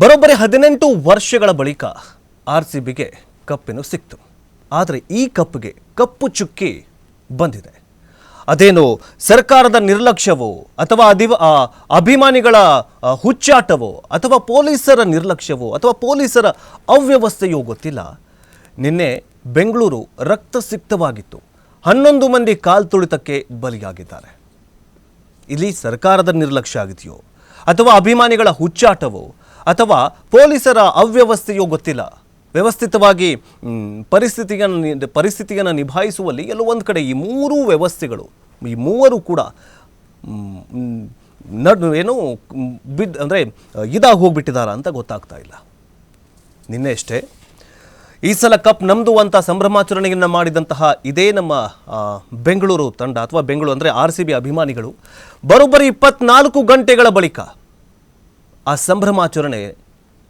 ಬರೋಬ್ಬರಿ ಹದಿನೆಂಟು ವರ್ಷಗಳ ಬಳಿಕ ಆರ್ ಸಿ ಬಿಗೆ ಕಪ್ಪಿನೂ ಸಿಕ್ತು. ಆದರೆ ಈ ಕಪ್ಪಿಗೆ ಕಪ್ಪು ಚುಕ್ಕಿ ಬಂದಿದೆ. ಅದೇನು ಸರ್ಕಾರದ ನಿರ್ಲಕ್ಷ್ಯವೋ ಅಥವಾ ಅಧಿವ ಅಭಿಮಾನಿಗಳ ಹುಚ್ಚಾಟವೋ ಅಥವಾ ಪೊಲೀಸರ ನಿರ್ಲಕ್ಷ್ಯವೋ ಅಥವಾ ಪೊಲೀಸರ ಅವ್ಯವಸ್ಥೆಯೋ ಗೊತ್ತಿಲ್ಲ. ನಿನ್ನೆ ಬೆಂಗಳೂರು ರಕ್ತ ಸಿಕ್ತವಾಗಿತ್ತು. ಹನ್ನೊಂದು ಮಂದಿ ಕಾಲ್ತುಳಿತಕ್ಕೆ ಬಲಿಯಾಗಿದ್ದಾರೆ. ಇಲ್ಲಿ ಸರ್ಕಾರದ ನಿರ್ಲಕ್ಷ್ಯ ಆಗಿದೆಯೋ ಅಥವಾ ಅಭಿಮಾನಿಗಳ ಹುಚ್ಚಾಟವೋ ಅಥವಾ ಪೊಲೀಸರ ಅವ್ಯವಸ್ಥೆಯೋ ಗೊತ್ತಿಲ್ಲ. ವ್ಯವಸ್ಥಿತವಾಗಿ ಪರಿಸ್ಥಿತಿಯನ್ನು ಪರಿಸ್ಥಿತಿಯನ್ನು ನಿಭಾಯಿಸುವಲ್ಲಿ ಎಲ್ಲೋ ಒಂದು ಕಡೆ ಈ ಮೂರೂ ವ್ಯವಸ್ಥೆಗಳು, ಈ ಮೂವರು ಕೂಡ ಏನು ಬಿದ್ದು ಬಿದ್, ಅಂದರೆ, ಇದಾಗಿ ಹೋಗ್ಬಿಟ್ಟಿದಾರ ಅಂತ ಗೊತ್ತಾಗ್ತಾ ಇಲ್ಲ. ನಿನ್ನೆ ಅಷ್ಟೇ, ಈ ಸಲ ಕಪ್ ನಮ್ಮದು ಅಂತ ಸಂಭ್ರಮಾಚರಣೆಯನ್ನು ಮಾಡಿದಂತಹ ಇದೇ ನಮ್ಮ ಬೆಂಗಳೂರು ತಂಡ, ಅಥವಾ ಬೆಂಗಳೂರು ಅಂದರೆ ಆರ್ ಸಿ ಬಿ ಅಭಿಮಾನಿಗಳು, ಬರೋಬ್ಬರಿ ಇಪ್ಪತ್ನಾಲ್ಕು ಗಂಟೆಗಳ ಬಳಿಕ ಆ ಸಂಭ್ರಮಾಚರಣೆ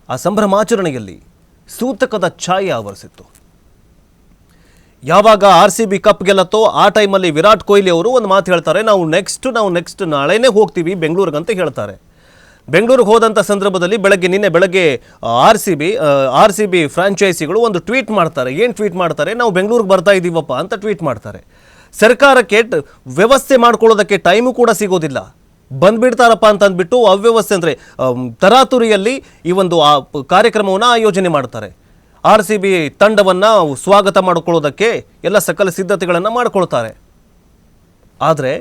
ಆ ಸಂಭ್ರಮಾಚರಣೆಯಲ್ಲಿ ಸೂತಕದ ಛಾಯೆ ಆವರಿಸಿತ್ತು. ಯಾವಾಗ ಆರ್ ಸಿ ಬಿ ಕಪ್ ಗೆಲ್ಲತ್ತೋ ಆ ಟೈಮಲ್ಲಿ ವಿರಾಟ್ ಕೊಹ್ಲಿ ಅವರು ಒಂದು ಮಾತು ಹೇಳ್ತಾರೆ, ನಾವು ನೆಕ್ಸ್ಟ್ ನಾವು ನೆಕ್ಸ್ಟ್ ನಾಳೆನೇ ಹೋಗ್ತೀವಿ ಬೆಂಗಳೂರಿಗೆ ಅಂತ ಹೇಳ್ತಾರೆ. ಬೆಂಗಳೂರಿಗೆ ಹೋದಂಥ ಸಂದರ್ಭದಲ್ಲಿ ಬೆಳಗ್ಗೆ, ನಿನ್ನೆ ಬೆಳಗ್ಗೆ, R C B R C B ಫ್ರಾಂಚೈಸಿಗಳು ಒಂದು ಟ್ವೀಟ್ ಮಾಡ್ತಾರೆ. ಏನು ಟ್ವೀಟ್ ಮಾಡ್ತಾರೆ? ನಾವು ಬೆಂಗಳೂರಿಗೆ ಬರ್ತಾ ಇದ್ದೀವಪ್ಪ ಅಂತ ಟ್ವೀಟ್ ಮಾಡ್ತಾರೆ. ಸರ್ಕಾರಕ್ಕೆ ವ್ಯವಸ್ಥೆ ಮಾಡ್ಕೊಳ್ಳೋದಕ್ಕೆ ಟೈಮು ಕೂಡ ಸಿಗೋದಿಲ್ಲ. ಬಂದ್ಬಿಡ್ತಾರಪ್ಪ ಅಂತ ಅಂದ್ಬಿಟ್ಟು ಅವ್ಯವಸ್ಥೆ ಅಂದರೆ ತರಾತುರಿಯಲ್ಲಿ ಈ ಒಂದು ಆ ಕಾರ್ಯಕ್ರಮವನ್ನು ಆಯೋಜನೆ ಮಾಡ್ತಾರೆ. ಆರ್ ಸಿ ಬಿ ತಂಡವನ್ನು ಸ್ವಾಗತ ಮಾಡಿಕೊಳ್ಳೋದಕ್ಕೆ ಎಲ್ಲ ಸಕಲ ಸಿದ್ಧತೆಗಳನ್ನು ಮಾಡ್ಕೊಳ್ತಾರೆ. ಆದರೆ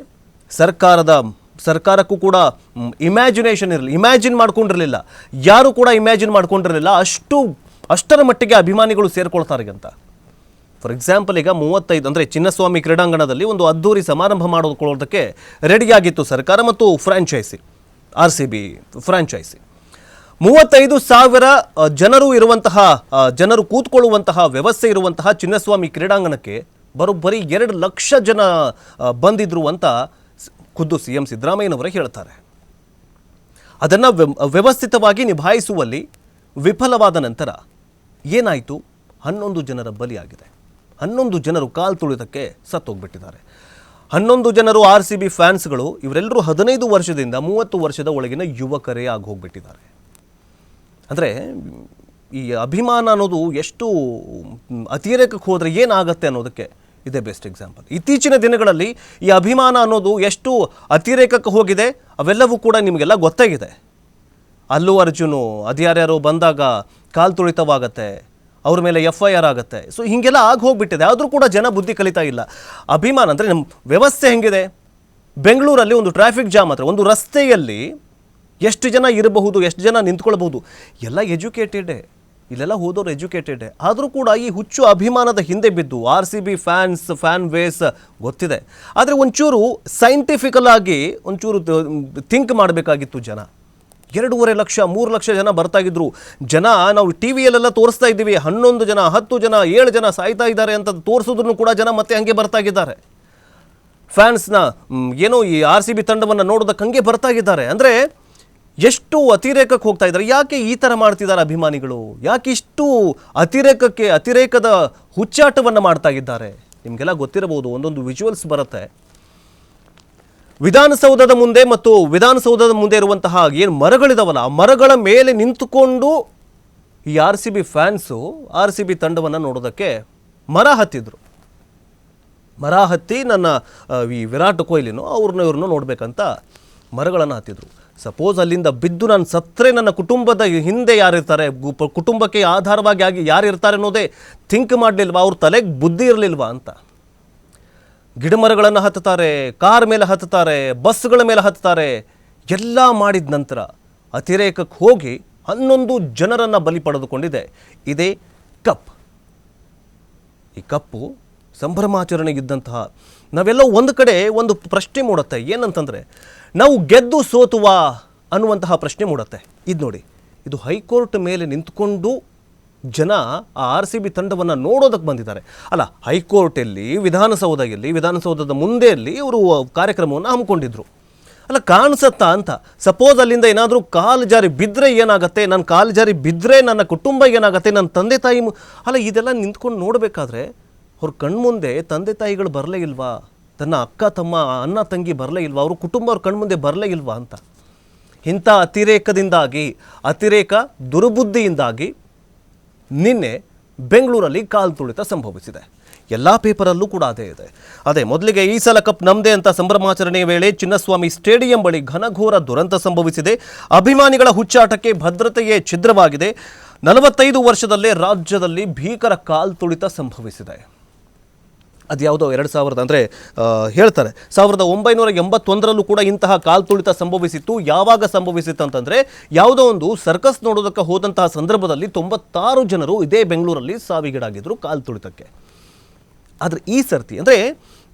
ಸರ್ಕಾರದ, ಸರ್ಕಾರಕ್ಕೂ ಕೂಡ ಇಮ್ಯಾಜಿನೇಷನ್ ಇರಲಿಲ್ಲ ಇಮ್ಯಾಜಿನ್ ಮಾಡ್ಕೊಂಡಿರಲಿಲ್ಲ. ಯಾರು ಕೂಡ ಇಮ್ಯಾಜಿನ್ ಮಾಡ್ಕೊಂಡಿರಲಿಲ್ಲ. ಅಷ್ಟು, ಅಷ್ಟರ ಮಟ್ಟಿಗೆ ಅಭಿಮಾನಿಗಳು ಸೇರಿಕೊಳ್ತಾರೆ ಅಂತ. ಫಾರ್ ಎಕ್ಸಾಂಪಲ್ ಈಗ ಮೂವತ್ತೈದು ಅಂದರೆ ಚಿನ್ನಸ್ವಾಮಿ ಕ್ರೀಡಾಂಗಣದಲ್ಲಿ ಒಂದು ಅದ್ದೂರಿ ಸಮಾರಂಭ ಮಾಡಿಕೊಳ್ಳೋದಕ್ಕೆ ರೆಡಿಯಾಗಿತ್ತು ಸರ್ಕಾರ ಮತ್ತು franchisee, R C B franchisee. ಮೂವತ್ತೈದು ಸಾವಿರ ಜನರು ಇರುವಂತಹ ಜನರು ಕೂತ್ಕೊಳ್ಳುವಂತಹ ವ್ಯವಸ್ಥೆ ಇರುವಂತಹ ಚಿನ್ನಸ್ವಾಮಿ ಕ್ರೀಡಾಂಗಣಕ್ಕೆ ಬರೋಬ್ಬರಿ ಎರಡು ಲಕ್ಷ ಜನ ಬಂದಿದ್ರು ಅಂತ ಖುದ್ದು ಸಿ ಎಂ ಸಿದ್ದರಾಮಯ್ಯನವರೇ ಹೇಳ್ತಾರೆ. ಅದನ್ನು ವ್ಯವಸ್ಥಿತವಾಗಿ ನಿಭಾಯಿಸುವಲ್ಲಿ ವಿಫಲವಾದ ನಂತರ ಏನಾಯಿತು? ಹನ್ನೊಂದು ಜನರ ಬಲಿಯಾಗಿದೆ. ಹನ್ನೊಂದು ಜನರು ಕಾಲು ತುಳಿತಕ್ಕೆ ಸತ್ತೋಗ್ಬಿಟ್ಟಿದ್ದಾರೆ. ಹನ್ನೊಂದು ಜನರು ಆರ್ ಸಿ ಬಿ ಫ್ಯಾನ್ಸ್ಗಳು ಇವರೆಲ್ಲರೂ ಹದಿನೈದು ವರ್ಷದಿಂದ ಮೂವತ್ತು ವರ್ಷದ ಒಳಗಿನ ಯುವಕರೇ ಆಗಿ ಹೋಗ್ಬಿಟ್ಟಿದ್ದಾರೆ. ಅಂದರೆ ಈ ಅಭಿಮಾನ ಅನ್ನೋದು ಎಷ್ಟು ಅತಿರೇಕಕ್ಕೆ ಹೋದರೆ ಏನಾಗತ್ತೆ ಅನ್ನೋದಕ್ಕೆ ಇದೇ ಬೆಸ್ಟ್ ಎಕ್ಸಾಂಪಲ್. ಇತ್ತೀಚಿನ ದಿನಗಳಲ್ಲಿ ಈ ಅಭಿಮಾನ ಅನ್ನೋದು ಎಷ್ಟು ಅತಿರೇಕಕ್ಕೆ ಹೋಗಿದೆ ಅವೆಲ್ಲವೂ ಕೂಡ ನಿಮಗೆಲ್ಲ ಗೊತ್ತಾಗಿದೆ. ಅಲ್ಲೂ ಅರ್ಜುನು, ಅದ್ಯಾರ್ಯಾರೋ ಬಂದಾಗ ಕಾಲು ತುಳಿತವಾಗತ್ತೆ ಅವ್ರ ಮೇಲೆ ಎಫ್ ಐ ಆರ್ ಆಗುತ್ತೆ. ಸೊ ಹೀಗೆಲ್ಲ ಆಗಿ ಹೋಗ್ಬಿಟ್ಟಿದೆ. ಆದರೂ ಕೂಡ ಜನ ಬುದ್ಧಿ ಕಲಿತಾ ಇಲ್ಲ. ಅಭಿಮಾನ ಅಂದರೆ ನಮ್ಮ ವ್ಯವಸ್ಥೆ ಹೆಂಗಿದೆ? ಬೆಂಗಳೂರಲ್ಲಿ ಒಂದು ಟ್ರಾಫಿಕ್ ಜಾಮ್ ಹತ್ರ, ಒಂದು ರಸ್ತೆಯಲ್ಲಿ ಎಷ್ಟು ಜನ ಇರಬಹುದು, ಎಷ್ಟು ಜನ ನಿಂತ್ಕೊಳ್ಬಹುದು, ಎಲ್ಲ ಎಜುಕೇಟೆಡೇ ಇಲ್ಲೆಲ್ಲ ಹೋದವರು ಎಜುಕೇಟೆಡ್ ಆದರೂ ಕೂಡ ಈ ಹುಚ್ಚು ಅಭಿಮಾನದ ಹಿಂದೆ ಬಿದ್ದು R C B fans fan base ಗೊತ್ತಿದೆ. ಆದರೆ ಒಂಚೂರು ಸೈಂಟಿಫಿಕಲ್ ಆಗಿ, ಒಂಚೂರು ಥಿಂಕ್ ಮಾಡಬೇಕಾಗಿತ್ತು ಜನ. ಎರಡೂವರೆ ಲಕ್ಷ, ಮೂರು ಲಕ್ಷ ಜನ ಬರ್ತಾಗಿದ್ರು ಜನ ನಾವು ಟಿ ವಿಯಲ್ಲೆಲ್ಲ ತೋರಿಸ್ತಾ ಇದ್ದೀವಿ. ಹನ್ನೊಂದು ಜನ, ಹತ್ತು ಜನ, ಏಳು ಜನ ಸಾಯ್ತಾ ಇದ್ದಾರೆ ಅಂತ ತೋರಿಸೋದನ್ನು ಕೂಡ ಜನ ಮತ್ತೆ ಹಂಗೆ ಬರ್ತಾಗಿದ್ದಾರೆ. ಫ್ಯಾನ್ಸ್ನ ಏನೋ ಈ ಆರ್ ಸಿ ಬಿ ತಂಡವನ್ನು ನೋಡೋದಕ್ಕೆ ಹಂಗೆ ಬರ್ತಾಗಿದ್ದಾರೆ. ಅಂದರೆ ಎಷ್ಟು ಅತಿರೇಕಕ್ಕೆ ಹೋಗ್ತಾ ಇದ್ದಾರೆ ಯಾಕೆ ಈ ಥರ ಮಾಡ್ತಿದ್ದಾರೆ ಅಭಿಮಾನಿಗಳು? ಯಾಕೆ ಇಷ್ಟು ಅತಿರೇಕಕ್ಕೆ, ಅತಿರೇಕದ ಹುಚ್ಚಾಟವನ್ನು ಮಾಡ್ತಾ ಇದ್ದಾರೆ ನಿಮಗೆಲ್ಲ ಗೊತ್ತಿರಬಹುದು, ಒಂದೊಂದು ವಿಜುವಲ್ಸ್ ಬರುತ್ತೆ. ವಿಧಾನಸೌಧದ ಮುಂದೆ ಮತ್ತು ವಿಧಾನಸೌಧದ ಮುಂದೆ ಇರುವಂತಹ ಏನು ಮರಗಳಿದಾವಲ್ಲ, ಆ ಮರಗಳ ಮೇಲೆ ನಿಂತುಕೊಂಡು ಈ R C B fans R C B ತಂಡವನ್ನು ನೋಡೋದಕ್ಕೆ ಮರ ಹತ್ತಿದ್ರು. ಮರ ಹತ್ತಿ ನನ್ನ ಈ ವಿರಾಟ್ ಕೊಹ್ಲಿನೋ, ಅವ್ರನ್ನ ಇವ್ರನ್ನ ನೋಡಬೇಕಂತ ಮರಗಳನ್ನು ಹತ್ತಿದ್ರು. ಸಪೋಸ್ ಅಲ್ಲಿಂದ ಬಿದ್ದು ನಾನು ಸತ್ತರೆ ನನ್ನ ಕುಟುಂಬದ ಹಿಂದೆ ಯಾರಿರ್ತಾರೆ ಕುಟುಂಬಕ್ಕೆ ಆಧಾರವಾಗಿ ಆಗಿ ಯಾರು ಇರ್ತಾರೆ ಅನ್ನೋದೇ ಥಿಂಕ್ ಮಾಡಲಿಲ್ವಾ? ಅವ್ರ ತಲೆಗೆ ಬುದ್ಧಿ ಇರಲಿಲ್ವಾ ಅಂತ. ಗಿಡಮರಗಳನ್ನು ಹತ್ತುತ್ತಾರೆ, ಕಾರ್ ಮೇಲೆ ಹತ್ತುತ್ತಾರೆ ಬಸ್ಗಳ ಮೇಲೆ ಹತ್ತುತ್ತಾರೆ, ಎಲ್ಲ ಮಾಡಿದ ನಂತರ ಅತಿರೇಕಕ್ಕೆ ಹೋಗಿ ಹನ್ನೊಂದು ಜನರನ್ನು ಬಲಿ ಪಡೆದುಕೊಂಡಿದೆ. ಇದೇ ಕಪ್. ಈ ಕಪ್ಪು ಸಂಭ್ರಮಾಚರಣೆಗಿದ್ದಂತಹ ನಾವೆಲ್ಲ ಒಂದು ಕಡೆ ಒಂದು ಪ್ರಶ್ನೆ ಮೂಡುತ್ತೆ. ಏನಂತಂದರೆ, ನಾವು ಗೆದ್ದು ಸೋತುವ ಅನ್ನುವಂತಹ ಪ್ರಶ್ನೆ ಮೂಡುತ್ತೆ. ಇದು ನೋಡಿ, ಇದು ಹೈಕೋರ್ಟ್ ಮೇಲೆ ನಿಂತ್ಕೊಂಡು ಜನ ಆ ಆರ್ ಸಿ ಬಿ ತಂಡವನ್ನು ನೋಡೋದಕ್ಕೆ ಬಂದಿದ್ದಾರೆ. ಅಲ್ಲ, ಹೈಕೋರ್ಟಲ್ಲಿ, ವಿಧಾನಸೌಧದಲ್ಲಿ, ವಿಧಾನಸೌಧದ ಮುಂದೆಯಲ್ಲಿ ಇವರು ಕಾರ್ಯಕ್ರಮವನ್ನು ಹಮ್ಮಿಕೊಂಡಿದ್ರು. ಅಲ್ಲ, ಕಾಣಿಸತ್ತಾ ಅಂತ? ಸಪೋಸ್ ಅಲ್ಲಿಂದ ಏನಾದರೂ ಕಾಲು ಜಾರಿ ಬಿದ್ದರೆ ಏನಾಗುತ್ತೆ? ನನ್ನ ಕಾಲು ಜಾರಿ ಬಿದ್ದರೆ ನನ್ನ ಕುಟುಂಬ ಏನಾಗುತ್ತೆ? ನನ್ನ ತಂದೆ ತಾಯಿ ಅಲ್ಲ, ಇದೆಲ್ಲ ನಿಂತ್ಕೊಂಡು ನೋಡಬೇಕಾದ್ರೆ ಅವ್ರ ಕಣ್ಮುಂದೆ ತಂದೆ ತಾಯಿಗಳು ಬರಲೇ ಇಲ್ವಾ? ತನ್ನ ಅಕ್ಕ, ತಮ್ಮ, ಅಣ್ಣ, ತಂಗಿ ಬರಲೇ ಇಲ್ವಾ? ಅವ್ರ ಕುಟುಂಬ ಅವ್ರ ಕಣ್ಮುಂದೆ ಬರಲೇ ಇಲ್ವಾ ಅಂತ? ಇಂಥ ಅತಿರೇಕದಿಂದಾಗಿ, ಅತಿರೇಕ ದುರ್ಬುದ್ಧಿಯಿಂದಾಗಿ ನಿನ್ನೆ ಬೆಂಗಳೂರಲ್ಲಿ ಕಾಲು ತುಳಿತ ಸಂಭವಿಸಿದೆ. ಎಲ್ಲ ಪೇಪರಲ್ಲೂ ಕೂಡ ಅದೇ ಇದೆ. ಅದೇ, ಮೊದಲಿಗೆ ಈ ಸಲ ಕಪ್ ನಮ್ಮದೇ ಅಂತ ಸಂಭ್ರಮಾಚರಣೆಯ ವೇಳೆ ಚಿನ್ನಸ್ವಾಮಿ ಸ್ಟೇಡಿಯಂ ಬಳಿ ಘನಘೋರ ದುರಂತ ಸಂಭವಿಸಿದೆ. ಅಭಿಮಾನಿಗಳ ಹುಚ್ಚಾಟಕ್ಕೆ ಭದ್ರತೆಯೇ ಛಿದ್ರವಾಗಿದೆ. ನಲವತ್ತೈದು ವರ್ಷದಲ್ಲೇ ರಾಜ್ಯದಲ್ಲಿ ಭೀಕರ ಕಾಲ್ ತುಳಿತ ಸಂಭವಿಸಿದೆ. ಅದು ಯಾವುದೋ ಎರಡು ಸಾವಿರದ ಅಂದರೆ ಹೇಳ್ತಾರೆ. ಸಾವಿರದ ಒಂಬೈನೂರ ಎಂಬತ್ತೊಂದರಲ್ಲೂ ಕೂಡ ಇಂತಹ ಕಾಲ್ ತುಳಿತ ಸಂಭವಿಸಿತ್ತು. ಯಾವಾಗ ಸಂಭವಿಸಿತ್ತು ಅಂತಂದರೆ, ಯಾವುದೋ ಒಂದು ಸರ್ಕಸ್ ನೋಡೋದಕ್ಕೆ ಹೋದಂತಹ ಸಂದರ್ಭದಲ್ಲಿ ತೊಂಬತ್ತಾರು ಜನರು ಇದೇ ಬೆಂಗಳೂರಲ್ಲಿ ಸಾವಿಗೀಡಾಗಿದ್ದರು ಕಾಲ್ ತುಳಿತಕ್ಕೆ. ಆದರೆ ಈ ಸರ್ತಿ ಅಂದರೆ,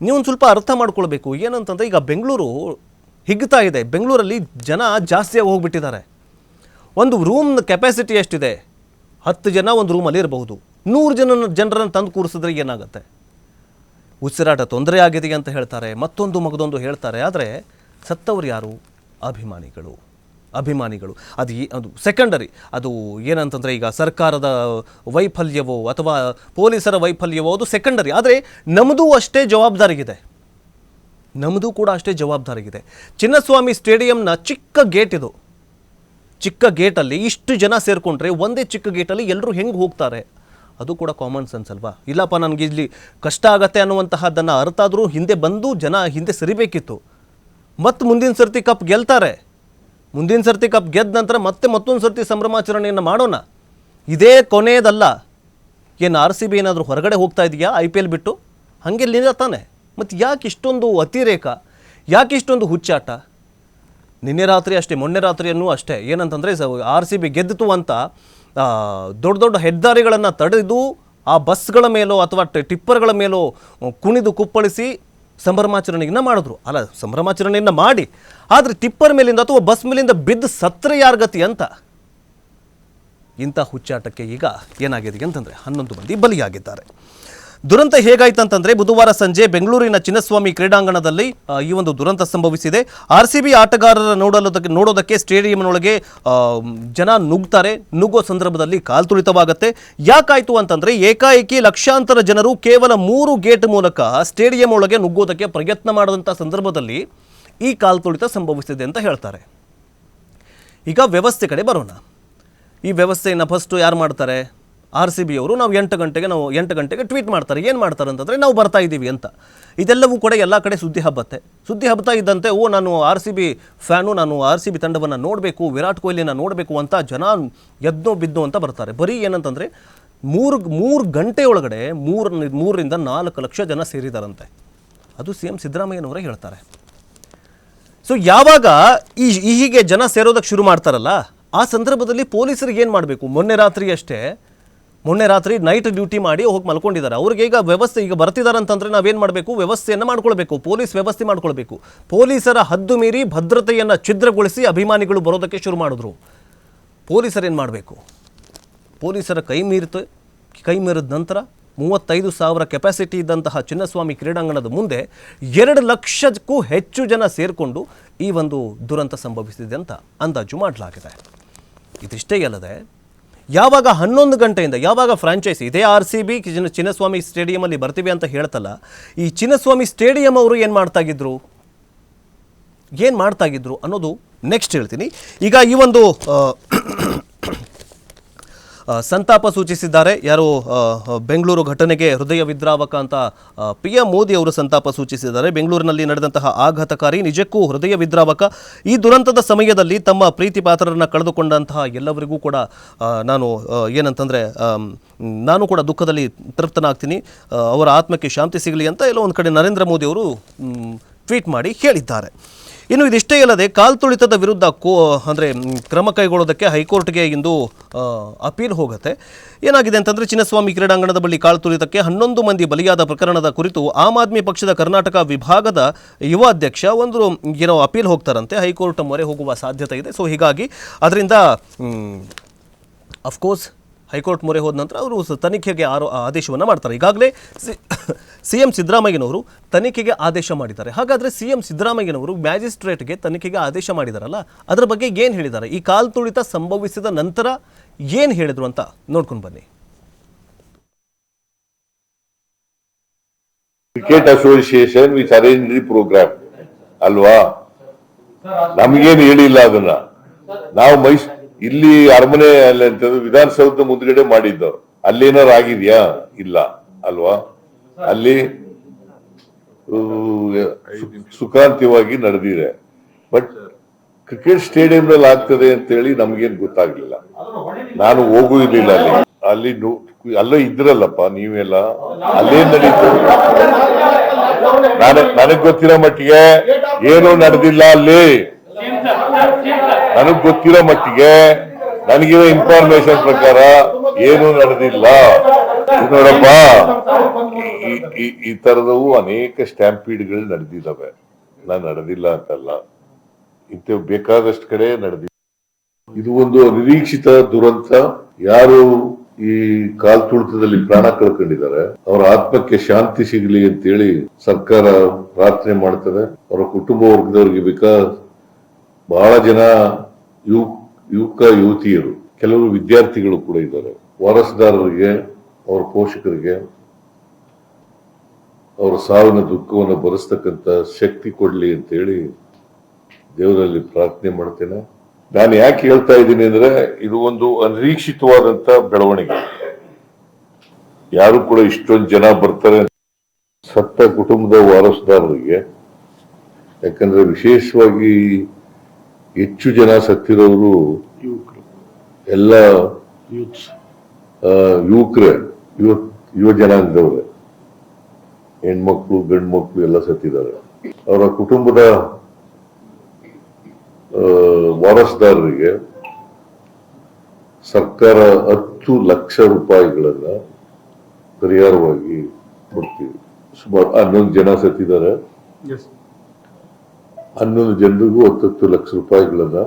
ನೀವೊಂದು ಸ್ವಲ್ಪ ಅರ್ಥ ಮಾಡ್ಕೊಳ್ಬೇಕು. ಏನಂತಂದರೆ, ಈಗ ಬೆಂಗಳೂರು ಹಿಗ್ತಾ ಇದೆ. ಬೆಂಗಳೂರಲ್ಲಿ ಜನ ಜಾಸ್ತಿಯಾಗಿ ಹೋಗ್ಬಿಟ್ಟಿದ್ದಾರೆ. ಒಂದು ರೂಮ್ನ ಕೆಪಾಸಿಟಿ ಎಷ್ಟಿದೆ? ಹತ್ತು ಜನ ಒಂದು ರೂಮಲ್ಲಿ ಇರಬಹುದು. ನೂರು ಜನ ಜನರನ್ನು ತಂದು ಕೂರಿಸಿದ್ರೆ ಏನಾಗುತ್ತೆ? ಉಸಿರಾಟ ತೊಂದರೆ ಆಗಿದೆ ಅಂತ ಹೇಳ್ತಾರೆ. ಮತ್ತೊಂದು ಮಗದೊಂದು ಹೇಳ್ತಾರೆ. ಆದರೆ ಸತ್ತವರು ಯಾರು? ಅಭಿಮಾನಿಗಳು. ಅಭಿಮಾನಿಗಳು. ಅದು ಅದು ಸೆಕೆಂಡರಿ ಅದು ಏನಂತಂದರೆ ಈಗ ಸರ್ಕಾರದ ವೈಫಲ್ಯವೋ ಅಥವಾ ಪೊಲೀಸರ ವೈಫಲ್ಯವೋ ಅದು ಸೆಕೆಂಡರಿ ಆದರೆ ನಮ್ಮದು ಅಷ್ಟೇ ಜವಾಬ್ದಾರಿಗಿದೆ. ನಮ್ಮದು ಕೂಡ ಅಷ್ಟೇ ಜವಾಬ್ದಾರಿಗಿದೆ. ಚಿನ್ನಸ್ವಾಮಿ ಸ್ಟೇಡಿಯಂನ ಚಿಕ್ಕ ಗೇಟ್ ಇದು. ಚಿಕ್ಕ ಗೇಟಲ್ಲಿ ಇಷ್ಟು ಜನ ಸೇರಿಕೊಂಡ್ರೆ ಒಂದೇ ಚಿಕ್ಕ ಗೇಟಲ್ಲಿ ಎಲ್ಲರೂ ಹೆಂಗೆ ಹೋಗ್ತಾರೆ? ಅದು ಕೂಡ ಕಾಮನ್ ಸೆನ್ಸ್ ಅಲ್ವಾ? ಇಲ್ಲಪ್ಪ, ನನಗೆ ಇಲ್ಲಿ ಕಷ್ಟ ಆಗತ್ತೆ ಅನ್ನುವಂತಹದ್ದನ್ನು ಅರ್ಥಾದರೂ ಹಿಂದೆ ಬಂದು ಜನ ಹಿಂದೆ ಸರಿಬೇಕಿತ್ತು. ಮತ್ತು ಮುಂದಿನ ಸರ್ತಿ ಕಪ್ ಗೆಲ್ತಾರೆ. ಮುಂದಿನ ಸರ್ತಿ ಕಪ್ ಗೆದ್ದ ನಂತರ ಮತ್ತೆ ಮತ್ತೊಂದು ಸರ್ತಿ ಸಂಭ್ರಮಾಚರಣೆಯನ್ನು ಮಾಡೋಣ. ಇದೇ ಕೊನೆಯದಲ್ಲ ಏನು ಆರ್ ಸಿ ಬಿ ಏನಾದರೂ ಹೊರಗಡೆ ಹೋಗ್ತಾ ಇದೆಯಾ ಐ ಪಿ ಎಲ್ ಬಿಟ್ಟು? ಹಾಗೆ ನಿಜ ತಾನೆ. ಮತ್ತು ಯಾಕೆ ಇಷ್ಟೊಂದು ಅತಿರೇಕ? ಯಾಕೆ ಇಷ್ಟೊಂದು ಹುಚ್ಚಾಟ? ನಿನ್ನೆ ರಾತ್ರಿ ಅಷ್ಟೇ, ಮೊನ್ನೆ ರಾತ್ರಿಯನ್ನು ಅಷ್ಟೇ ಏನಂತಂದರೆ ಆರ್ ಸಿ ಬಿ ಗೆದ್ದಿತು ಅಂತ ದೊಡ್ಡ ದೊಡ್ಡ ಹೆದ್ದಾರಿಗಳನ್ನು ತಡೆದು ಆ ಬಸ್ಗಳ ಮೇಲೋ ಅಥವಾ ಟಿಪ್ಪರ್ಗಳ ಮೇಲೋ ಕುಣಿದು ಕುಪ್ಪಳಿಸಿ ಸಂಭ್ರಮಾಚರಣೆಯನ್ನು ಮಾಡಿದ್ರು. ಅಲ್ಲ, ಸಂಭ್ರಮಾಚರಣೆಯನ್ನು ಮಾಡಿ, ಆದರೆ ಟಿಪ್ಪರ್ ಮೇಲಿಂದ ಅಥವಾ ಬಸ್ ಮೇಲಿಂದ ಬಿದ್ದು ಸತ್ರ ಯಾರ ಗತಿ ಅಂತ? ಇಂಥ ಹುಚ್ಚಾಟಕ್ಕೆ ಈಗ ಏನಾಗಿದೆ ಅಂತಂದರೆ ಹನ್ನೊಂದು ಮಂದಿ ಬಲಿಯಾಗಿದ್ದಾರೆ. ದುರಂತ ಹೇಗಾಯ್ತು ಅಂತಂದ್ರೆ ಬುಧವಾರ ಸಂಜೆ ಬೆಂಗಳೂರಿನ ಚಿನ್ನಸ್ವಾಮಿ ಕ್ರೀಡಾಂಗಣದಲ್ಲಿ ಈ ಒಂದು ದುರಂತ ಸಂಭವಿಸಿದೆ. ಆರ್ ಸಿ ಬಿ ಆಟಗಾರರ ನೋಡಲೋದಕ್ಕೆ ನೋಡೋದಕ್ಕೆ ಸ್ಟೇಡಿಯಂನೊಳಗೆ ಜನ ನುಗ್ತಾರೆ. ನುಗ್ಗೋ ಸಂದರ್ಭದಲ್ಲಿ ಕಾಲ್ತುಳಿತವಾಗುತ್ತೆ ಯಾಕಾಯ್ತು ಅಂತಂದ್ರೆ ಏಕಾಏಕಿ ಲಕ್ಷಾಂತರ ಜನರು ಕೇವಲ ಮೂರು ಗೇಟ್ ಮೂಲಕ ಸ್ಟೇಡಿಯಂ ಒಳಗೆ ನುಗ್ಗೋದಕ್ಕೆ ಪ್ರಯತ್ನ ಮಾಡಿದಂಥ ಸಂದರ್ಭದಲ್ಲಿ ಈ ಕಾಲ್ತುಳಿತ ಸಂಭವಿಸಿದೆ ಅಂತ ಹೇಳ್ತಾರೆ. ಈಗ ವ್ಯವಸ್ಥೆ ಕಡೆ ಬರೋಣ. ಈ ವ್ಯವಸ್ಥೆಯನ್ನು ಫಸ್ಟು ಯಾರು ಮಾಡ್ತಾರೆ? ಆರ್ ಸಿ ಬಿ ಅವರು ನಾವು ಎಂಟು ಗಂಟೆಗೆ ನಾವು ಎಂಟು ಗಂಟೆಗೆ ಟ್ವೀಟ್ ಮಾಡ್ತಾರೆ. ಏನು ಮಾಡ್ತಾರೆ ಅಂತಂದರೆ ನಾವು ಬರ್ತಾ ಇದ್ದೀವಿ ಅಂತ. ಇದೆಲ್ಲವೂ ಕೂಡ ಎಲ್ಲ ಕಡೆ ಸುದ್ದಿ ಹಬ್ಬತ್ತೆ ಸುದ್ದಿ ಹಬ್ಬತಾ ಇದ್ದಂತೆ, ಓ ನಾನು ಆರ್ ಸಿ ಬಿ ಫ್ಯಾನು, ನಾನು ಆರ್ ಸಿ ಬಿ ತಂಡವನ್ನು ನೋಡಬೇಕು, ವಿರಾಟ್ ಕೊಹ್ಲಿನ ನೋಡಬೇಕು ಅಂತ ಜನ ಎದ್ದೋ ಬಿದ್ದು ಅಂತ ಬರ್ತಾರೆ. ಬರೀ ಏನಂತಂದರೆ ಮೂರು ಮೂರು ಗಂಟೆ ಒಳಗಡೆ ಮೂರು, ಮೂರರಿಂದ ನಾಲ್ಕು ಲಕ್ಷ ಜನ ಸೇರಿದಾರಂತೆ. ಅದು ಸಿ ಎಂ ಸಿದ್ದರಾಮಯ್ಯನವರೇ ಹೇಳ್ತಾರೆ. ಸೊ ಯಾವಾಗ ಈ ಹೀಗೆ ಜನ ಸೇರೋದಕ್ಕೆ ಶುರು ಮಾಡ್ತಾರಲ್ಲ, ಆ ಸಂದರ್ಭದಲ್ಲಿ ಪೊಲೀಸರಿಗೆ ಏನು ಮಾಡಬೇಕು? ಮೊನ್ನೆ ರಾತ್ರಿ ಅಷ್ಟೇ ಮೊನ್ನೆ ರಾತ್ರಿ ನೈಟ್ ಡ್ಯೂಟಿ ಮಾಡಿ ಹೋಗಿ ಮಲ್ಕೊಂಡಿದ್ದಾರೆ. ಅವ್ರಿಗೆ ಈಗ ವ್ಯವಸ್ಥೆ ಈಗ ಬರ್ತಿದ್ದಾರೆ ಅಂತಂದ್ರೆ ನಾವೇನು ಮಾಡಬೇಕು? ವ್ಯವಸ್ಥೆಯನ್ನು ಮಾಡ್ಕೊಳ್ಬೇಕು. ಪೊಲೀಸ್ ವ್ಯವಸ್ಥೆ ಮಾಡ್ಕೊಳ್ಬೇಕು. ಪೊಲೀಸರ ಹದ್ದು ಮೀರಿ ಭದ್ರತೆಯನ್ನು ಛಿದ್ರಗೊಳಿಸಿ ಅಭಿಮಾನಿಗಳು ಬರೋದಕ್ಕೆ ಶುರು ಮಾಡಿದ್ರು. ಪೊಲೀಸರೇನು ಮಾಡಬೇಕು? ಪೊಲೀಸರ ಕೈ ಮೀರಿತು, ಕೈ ಮೀರಿದ ನಂತರ ಮೂವತ್ತೈದು ಸಾವಿರ ಕೆಪಾಸಿಟಿ ಇದ್ದಂತಹ ಚಿನ್ನಸ್ವಾಮಿ ಕ್ರೀಡಾಂಗಣದ ಮುಂದೆ ಎರಡು ಲಕ್ಷಕ್ಕೂ ಹೆಚ್ಚು ಜನ ಸೇರಿಕೊಂಡು ಈ ಒಂದು ದುರಂತ ಸಂಭವಿಸಿದೆ ಅಂತ ಅಂದಾಜು ಮಾಡಲಾಗಿದೆ. ಇದಿಷ್ಟೇ ಅಲ್ಲದೆ ಯಾವಾಗ ಹನ್ನೊಂದು ಗಂಟೆಯಿಂದ, ಯಾವಾಗ ಫ್ರಾಂಚೈಸಿ ಇದೇ ಆರ್ ಸಿ ಬಿ ಚಿನ್ನಸ್ವಾಮಿ ಸ್ಟೇಡಿಯಮಲ್ಲಿ ಬರ್ತೀವಿ ಅಂತ ಹೇಳ್ತಲ್ಲ, ಈ ಚಿನ್ನಸ್ವಾಮಿ ಸ್ಟೇಡಿಯಂ ಅವರು ಏನು ಮಾಡ್ತಾಗಿದ್ರು? ಏನು ಮಾಡ್ತಾಗಿದ್ರು ಅನ್ನೋದು ನೆಕ್ಸ್ಟ್ ಹೇಳ್ತೀನಿ. ಈಗ ಈ ಒಂದು ಸಂತಾಪ ಸೂಚಿಸಿದ್ದಾರೆ. ಯಾರು ಬೆಂಗಳೂರು ಘಟನೆಗೆ ಹೃದಯ ವಿದ್ರಾವಕ ಅಂತ ಪಿ ಎಂ ಮೋದಿ ಅವರು ಸಂತಾಪ ಸೂಚಿಸಿದ್ದಾರೆ. ಬೆಂಗಳೂರಿನಲ್ಲಿ ನಡೆದಂತಹ ಆಘಾತಕಾರಿ, ನಿಜಕ್ಕೂ ಹೃದಯ ವಿದ್ರಾವಕ, ಈ ದುರಂತದ ಸಮಯದಲ್ಲಿ ತಮ್ಮ ಪ್ರೀತಿ ಪಾತ್ರರನ್ನು ಕಳೆದುಕೊಂಡಂತಹ ಎಲ್ಲವರಿಗೂ ಕೂಡ ನಾನು ಏನಂತಂದರೆ ನಾನು ಕೂಡ ದುಃಖದಲ್ಲಿ ತೃಪ್ತನಾಗ್ತೀನಿ. ಅವರ ಆತ್ಮಕ್ಕೆ ಶಾಂತಿ ಸಿಗಲಿ ಅಂತ ಎಲ್ಲೋ ಒಂದು ಕಡೆ ನರೇಂದ್ರ ಮೋದಿ ಅವರು ಟ್ವೀಟ್ ಮಾಡಿ ಹೇಳಿದ್ದಾರೆ. ಇನ್ನು ಇದಿಷ್ಟೇ ಅಲ್ಲದೆ ಕಾಲ್ತುಳಿತದ ವಿರುದ್ಧ ಕೋ ಅಂದರೆ ಕ್ರಮ ಕೈಗೊಳ್ಳೋದಕ್ಕೆ ಹೈಕೋರ್ಟ್ಗೆ ಇಂದು ಅಪೀಲ್ ಹೋಗುತ್ತೆ. ಏನಾಗಿದೆ ಅಂತಂದರೆ ಚಿನ್ನಸ್ವಾಮಿ ಕ್ರೀಡಾಂಗಣದ ಬಳಿ ಕಾಲ್ತುಳಿತಕ್ಕೆ ಹನ್ನೊಂದು ಮಂದಿ ಬಲಿಯಾದ ಪ್ರಕರಣದ ಕುರಿತು ಆಮ್ ಆದ್ಮಿ ಪಕ್ಷದ ಕರ್ನಾಟಕ ವಿಭಾಗದ ಯುವ ಅಧ್ಯಕ್ಷ ಒಂದು, ಏನೋ ಅಪೀಲ್ ಹೋಗ್ತಾರಂತೆ. ಹೈಕೋರ್ಟ್ ಮೊರೆ ಹೋಗುವ ಸಾಧ್ಯತೆ ಇದೆ. ಸೊ ಹೀಗಾಗಿ, ಅದರಿಂದ ಅಫ್ಕೋರ್ಸ್ ಹೈಕೋರ್ಟ್ ಮೊರೆ ಹೋದ ನಂತರ ಅವರು ತನಿಖೆಗೆ ಆರೋ, ಆದೇಶವನ್ನು ಮಾಡ್ತಾರೆ. ಈಗಾಗಲೇ ಸಿ ಎಂ ಸಿದ್ದರಾಮಯ್ಯನವರು ತನಿಖೆಗೆ ಆದೇಶ ಮಾಡಿದ್ದಾರೆ. ಹಾಗಾದರೆ ಸಿ ಎಂ ಸಿದ್ದರಾಮಯ್ಯನವರು ಮ್ಯಾಜಿಸ್ಟ್ರೇಟ್ಗೆ ತನಿಖೆಗೆ ಆದೇಶ ಮಾಡಿದಾರಲ್ಲ, ಅದರ ಬಗ್ಗೆ ಏನು ಹೇಳಿದ್ದಾರೆ? ಈ ಕಾಲ್ತುಳಿತ ಸಂಭವಿಸಿದ ನಂತರ ಏನು ಹೇಳಿದರು ಅಂತ ನೋಡ್ಕೊಂಡು ಬನ್ನಿ. Cricket association which arrange program ಅಲ್ವಾ? ನಮಗೇನು ಹೇಳಿಲ್ಲ ಅದನ್ನ. ನಾವು ಮೈಸ್ ಇಲ್ಲಿ ಅರಮನೆ ಅಲ್ಲಿ ಅಂತಂದ್ರೆ ವಿಧಾನಸೌಧದ ಮುಂದ್ಗಡೆ ಮಾಡಿದ್ದು ಅಲ್ಲೇನಾರು ಆಗಿದ್ಯಾ? ಇಲ್ಲ ಅಲ್ವಾ? ಅಲ್ಲಿ ಆ, ಸು- ಸುಖಾಂತ್ಯವಾಗಿ ನಡೆದಿದೆ. ಬಟ್ ಕ್ರಿಕೆಟ್ ಸ್ಟೇಡಿಯಂ ನಲ್ಲಿ ಆಗ್ತದೆ ಅಂತ ಹೇಳಿ ನಮ್ಗೇನ್ ಗೊತ್ತಾಗ್ಲಿಲ್ಲ. ನಾನು ಹೋಗೂ ಇರ್ಲಿಲ್ಲ ಅಲ್ಲಿ. ಅಲ್ಲಿ ಅಲ್ಲ ಇದ್ರಲ್ಲಪ್ಪ ನೀವೆಲ್ಲ. ಅಲ್ಲೇನ್ ನಡೀತು. ನಾನು ನನಗ್ ಗೊತ್ತಿರೋ ಮಟ್ಟಿಗೆ ಏನು ನಡೆದಿಲ್ಲ ಅಲ್ಲಿ. ನನಗ್ ಗೊತ್ತಿರೋ ಮಟ್ಟಿಗೆ ನನಗಿರೋ ಇನ್ಫಾರ್ಮೇಶನ್ ಪ್ರಕಾರ ಏನು ನಡೆದಿಲ್ಲ. ನೋಡಪ್ಪ, ಈ- ತರದವು ಅನೇಕ ಸ್ಟ್ಯಾಂಪೀಡ್ಗಳು ನಡೆದಿದ್ದಾವೆ. ನಾನು ನಡೆದಿಲ್ಲ ಅಂತಲ್ಲ. ಇಂಥವು ಬೇಕಾದಷ್ಟು ಕಡೆ ನಡೆದಿದೆ. ಇದು ಒಂದು ನಿರೀಕ್ಷಿತ ದುರಂತ. ಯಾರು ಈ ಕಾಲ್ ತುಳಿತದಲ್ಲಿ ಪ್ರಾಣ ಕಳ್ಕೊಂಡಿದ್ದಾರೆ, ಅವರ ಆತ್ಮಕ್ಕೆ ಶಾಂತಿ ಸಿಗಲಿ ಅಂತೇಳಿ ಸರ್ಕಾರ ಪ್ರಾರ್ಥನೆ ಮಾಡ್ತದೆ. ಅವರ ಕುಟುಂಬ ವರ್ಗದವರಿಗೆ ಬೇಕಾ ಬಹಳ ಜನ ಯುವ ಯುವಕ, ಯುವತಿಯರು, ಕೆಲವರು ವಿದ್ಯಾರ್ಥಿಗಳು ಕೂಡ ಇದ್ದಾರೆ. ವಾರಸುದಾರರಿಗೆ, ಅವರ ಪೋಷಕರಿಗೆ, ಅವರ ಸಾವಿನ ದುಃಖವನ್ನು ಬರೆಸ್ತಕ್ಕಂಥ ಶಕ್ತಿ ಕೊಡಲಿ ಅಂತ ಹೇಳಿ ದೇವರಲ್ಲಿ ಪ್ರಾರ್ಥನೆ ಮಾಡ್ತೇನೆ. ನಾನು ಯಾಕೆ ಹೇಳ್ತಾ ಇದ್ದೀನಿ ಅಂದ್ರೆ, ಇದು ಒಂದು ಅನಿರೀಕ್ಷಿತವಾದಂತ ಬೆಳವಣಿಗೆ. ಯಾರು ಕೂಡ ಇಷ್ಟೊಂದು ಜನ ಬರ್ತಾರೆ ಸತ್ತ ಕುಟುಂಬದ ವಾರಸುದಾರರಿಗೆ. ಯಾಕಂದ್ರೆ ವಿಶೇಷವಾಗಿ ಹೆಚ್ಚು ಜನ ಸತ್ತಿರೋರು ಎಲ್ಲ ಯುಕ್ರೇನ್ ಯುವಕರೇ ಯುವ ಯುವ ಜನಾಂಗದವ್ರೆ. ಹೆಣ್ಮಕ್ಳು ಗಂಡು ಮಕ್ಕಳು ಎಲ್ಲ ಸತ್ತಿದ್ದಾರೆ. ಅವರ ಕುಟುಂಬದ ವಾರಸುದಾರರಿಗೆ ಸರ್ಕಾರ ಹತ್ತು ಲಕ್ಷ ರೂಪಾಯಿಗಳನ್ನ ಪರಿಹಾರವಾಗಿ ಕೊಡ್ತೀವಿ. ಸುಮಾರು ಹನ್ನೊಂದು ಜನ ಸತ್ತಿದ್ದಾರೆ. ಹನ್ನೊಂದು ಜನರಿಗೂ ಹತ್ತತ್ತು ಲಕ್ಷ ರೂಪಾಯಿಗಳನ್ನ